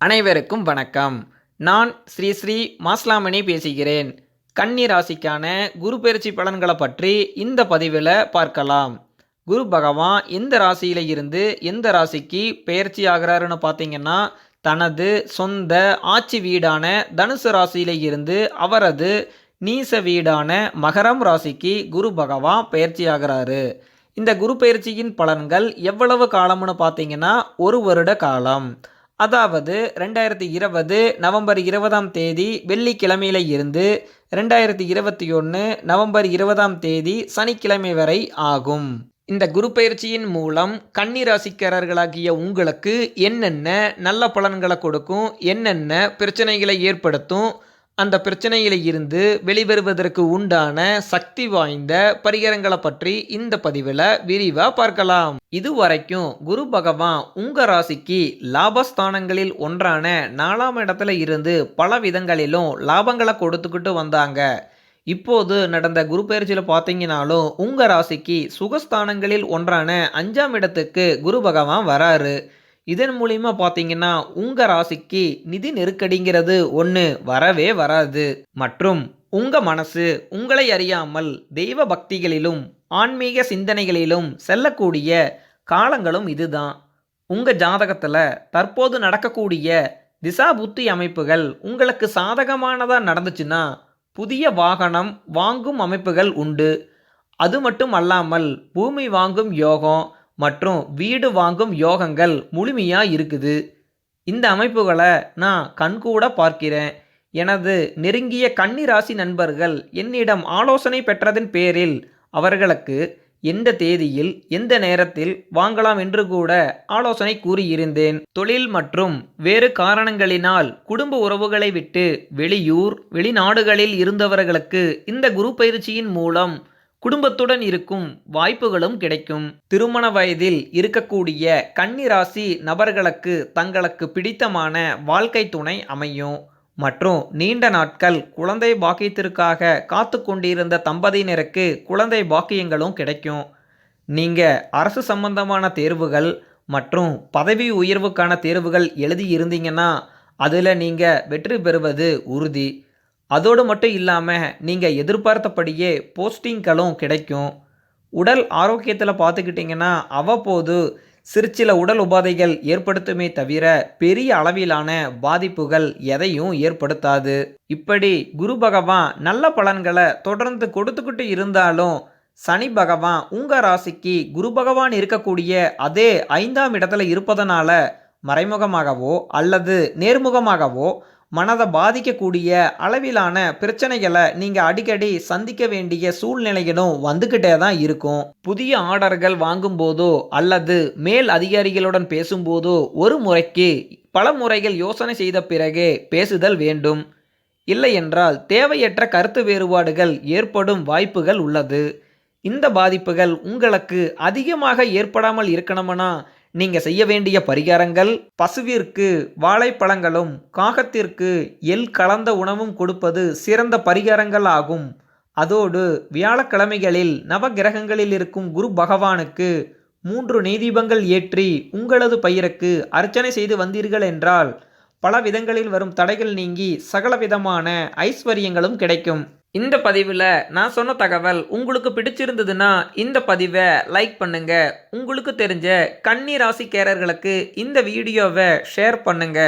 அனைவருக்கும் வணக்கம். நான் ஸ்ரீ ஸ்ரீ மாஸ்லாமணி பேசுகிறேன். கன்னி ராசிக்கான குரு பயிற்சி பலன்களை பற்றி இந்த பதிவில் பார்க்கலாம். குரு பகவான் எந்த ராசியில் இருந்து எந்த ராசிக்கு பயிற்சி ஆகிறாருன்னு பார்த்தீங்கன்னா தனது சொந்த ஆட்சி வீடான தனுசு ராசியில் இருந்து அவரது நீச வீடான மகரம் ராசிக்கு குரு பகவான் பயிற்சி ஆகிறாரு. இந்த குரு பயிற்சியின் பலன்கள் எவ்வளவு காலம்னு பார்த்தீங்கன்னா ஒரு வருட காலம். அதாவது ரெண்டாயிரத்தி இருபது நவம்பர் இருபதாம் தேதி வெள்ளிக்கிழமையில இருந்து ரெண்டாயிரத்தி இருபத்தி ஒன்று நவம்பர் இருபதாம் தேதி சனிக்கிழமை வரை ஆகும். இந்த குரு பயிற்சியின் மூலம் கன்னிராசிக்காரர்களாகிய உங்களுக்கு என்னென்ன நல்ல பலன்களை கொடுக்கும் என்னென்ன பிரச்சனைகளை ஏற்படுத்தும் அந்த பிரச்சனையில் இருந்து வெளிவருவதற்கு உண்டான சக்தி வாய்ந்த பரிகரங்களை பற்றி இந்த பதிவில் விரிவாக பார்க்கலாம். இதுவரைக்கும் குரு பகவான் உங்க ராசிக்கு லாபஸ்தானங்களில் ஒன்றான நாலாம் இடத்துல இருந்து பல விதங்களிலும் லாபங்களை கொடுத்துக்கிட்டு வந்தாங்க. இப்போது நடந்த குரு பயிற்சியில் பார்த்தீங்கனாலும் உங்கள் ராசிக்கு சுகஸ்தானங்களில் ஒன்றான அஞ்சாம் இடத்துக்கு குரு பகவான் வராரு. இதன் மூலிமா பார்த்தீங்கன்னா உங்கள் ராசிக்கு நிதி நெருக்கடிங்கிறது ஒன்று வரவே வராது. மற்றும் உங்கள் மனசு உங்களை அறியாமல் தெய்வ பக்திகளிலும் ஆன்மீக சிந்தனைகளிலும் செல்லக்கூடிய காலங்களும் இதுதான். உங்கள் ஜாதகத்தில் தற்போது நடக்கக்கூடிய திசா புத்தி அமைப்புகள் உங்களுக்கு சாதகமானதாக நடந்துச்சுன்னா புதிய வாகனம் வாங்கும் அமைப்புகள் உண்டு. அது மட்டும் அல்லாமல் பூமி வாங்கும் யோகம் மற்றும் வீடு வாங்கும் யோகங்கள் முழுமையாக இருக்குது. இந்த அமைப்புகளை நான் கண்கூட பார்க்கிறேன். எனது நெருங்கிய கன்னிராசி நண்பர்கள் என்னிடம் ஆலோசனை பெற்றதன் பேரில் அவர்களுக்கு எந்த தேதியில் எந்த நேரத்தில் வாங்கலாம் என்று கூட ஆலோசனை கூறியிருந்தேன். தொழில் மற்றும் வேறு காரணங்களினால் குடும்ப உறவுகளை விட்டு வெளியூர் வெளிநாடுகளில் இருந்தவர்களுக்கு இந்த குரு பயிற்சியின் மூலம் குடும்பத்துடன் இருக்கும் வாய்ப்புகளும் கிடைக்கும். திருமண வயதில் இருக்கக்கூடிய கன்னிராசி நபர்களுக்கு தங்களுக்கு பிடித்தமான வாழ்க்கை துணை அமையும். மற்றும் நீண்ட நாட்கள் குழந்தை பாக்கியத்திற்காக காத்து கொண்டிருந்த தம்பதியினருக்கு குழந்தை பாக்கியங்களும் கிடைக்கும். நீங்கள் அரசு சம்பந்தமான தேர்வுகள் மற்றும் பதவி உயர்வுக்கான தேர்வுகள் எழுதி இருந்தீங்கன்னா அதில் நீங்கள் வெற்றி பெறுவது உறுதி. அதோடு மட்டும் இல்லாமல் நீங்கள் எதிர்பார்த்தபடியே போஸ்டிங்களும் கிடைக்கும். உடல் ஆரோக்கியத்தில் பார்த்துக்கிட்டிங்கன்னா அவ்வப்போது சிற்சில உடல் உபாதைகள் ஏற்படுத்துமே தவிர பெரிய அளவிலான பாதிப்புகள் எதையும் ஏற்படுத்தாது. இப்படி குரு பகவான் நல்ல பலன்களை தொடர்ந்து கொடுத்துக்கிட்டு இருந்தாலும் சனி பகவான் உங்கள் ராசிக்கு குரு பகவான் இருக்கக்கூடிய அதே ஐந்தாம் இடத்துல இருப்பதனால மறைமுகமாகவோ அல்லது நேர்முகமாகவோ மனதை பாதிக்கக்கூடிய அளவிலான பிரச்சனைகளை நீங்கள் அடிக்கடி சந்திக்க வேண்டிய சூழ்நிலைகளும் வந்துக்கிட்டே தான் இருக்கும். புதிய ஆர்டர்கள் வாங்கும்போதோ அல்லது மேல் அதிகாரிகளுடன் பேசும்போதோ ஒரு முறைக்கு பல முறைகள் யோசனை செய்த பிறகே பேசுதல் வேண்டும். இல்லை என்றால் தேவையற்ற கருத்து வேறுபாடுகள் ஏற்படும் வாய்ப்புகள் உள்ளது. இந்த பாதிப்புகள் உங்களுக்கு அதிகமாக ஏற்படாமல் இருக்கணும்னா? நீங்கள் செய்ய வேண்டிய பரிகாரங்கள் பசுவிற்கு வாழைப்பழங்களும் காகத்திற்கு எல் கலந்த உணவும் கொடுப்பது சிறந்த பரிகாரங்கள் ஆகும். அதோடு வியாழக்கிழமைகளில் நவகிரகங்களில் இருக்கும் குரு பகவானுக்கு மூன்று நெய்தீபங்கள் ஏற்றி உங்களது பயிருக்கு அர்ச்சனை செய்து வந்தீர்கள் என்றால் பல விதங்களில் வரும் தடைகள் நீங்கி சகலவிதமான ஐஸ்வர்யங்களும் கிடைக்கும். இந்த பதிவில் நான் சொன்ன தகவல் உங்களுக்கு பிடிச்சிருந்ததுன்னா இந்த பதிவை லைக் பண்ணுங்க. உங்களுக்கு தெரிஞ்ச கன்னி ராசிக்காரர்களுக்கு இந்த வீடியோவை ஷேர் பண்ணுங்க.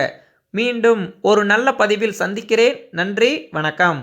மீண்டும் ஒரு நல்ல பதிவில் சந்திக்கிறேன். நன்றி வணக்கம்.